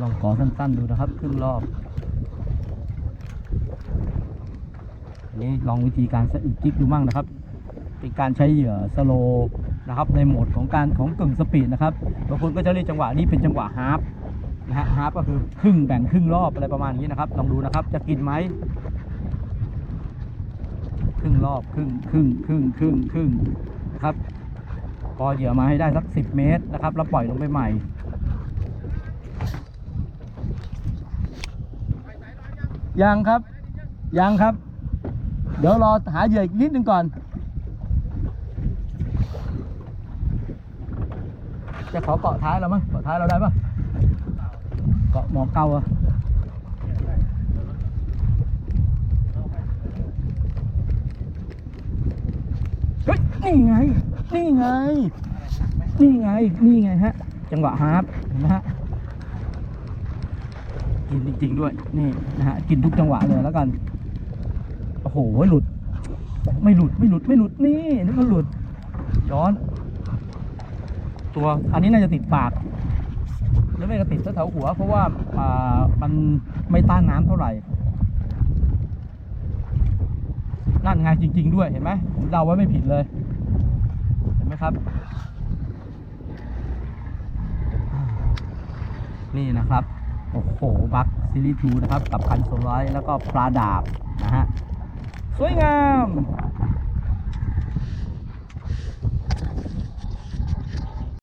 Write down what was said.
ลองขอสั้นๆดูนะครับครึ่งรอบอันนี้ลองวิธีการสะอึกจิกดูมั่งนะครับ เป็นการใช้เหยื่อสโลนะครับในโหมดของการของกึ่งสปีดนะครับบางคนก็จะเรียกจังหวะนี้เป็นจังหวะฮาร์ปนะฮะฮาร์ปก็คือครึ่งแบ่งครึ่งรอบอะไรประมาณนี้นะครับลองดูนะครับจะกินไหมครึ่งรอบครึ่งครึ่งครึ่งครึ่งครึ่งครับพอเหยื่อมาให้ได้สัก 10 เมตรนะครับแล้วปล่อยลงไปใหม่ ยังครับ ยังครับ เดี๋ยวรอหาเหยื่ออีกนิดนึงก่อน จะขอเกาะท้ายเรามั้ยเกาะท้ายเราได้ปะเกาะหมอกเกาอะเฮ้ยนี่ไง นี่ไง นี่ไง นี่ไงฮะ จังหวะฮาร์ปเห็นไหมฮะ กินจริง ๆ ด้วย นี่นะฮะกินทุกจังหวะเลยแล้วกัน โอ้โหหลุด ไม่หลุดไม่หลุดไม่หลุดนี่นี่มันหลุด ย้อน ตัวอันนี้น่าจะติดปากหรือไม่ก็ติดแถวหัว เพราะว่าอ่ามันไม่ต้านน้ำเท่าไหร่นั่นไงจริง ๆ ด้วยเห็นไหมผมเดาไว้ไม่ผิดเลย เห็นไหมครับ นี่นะครับ โอ้โห บัคซีรีส์2นะครับ กับคันโซลอยแล้วก็ปลาดาบนะฮะ สวยงาม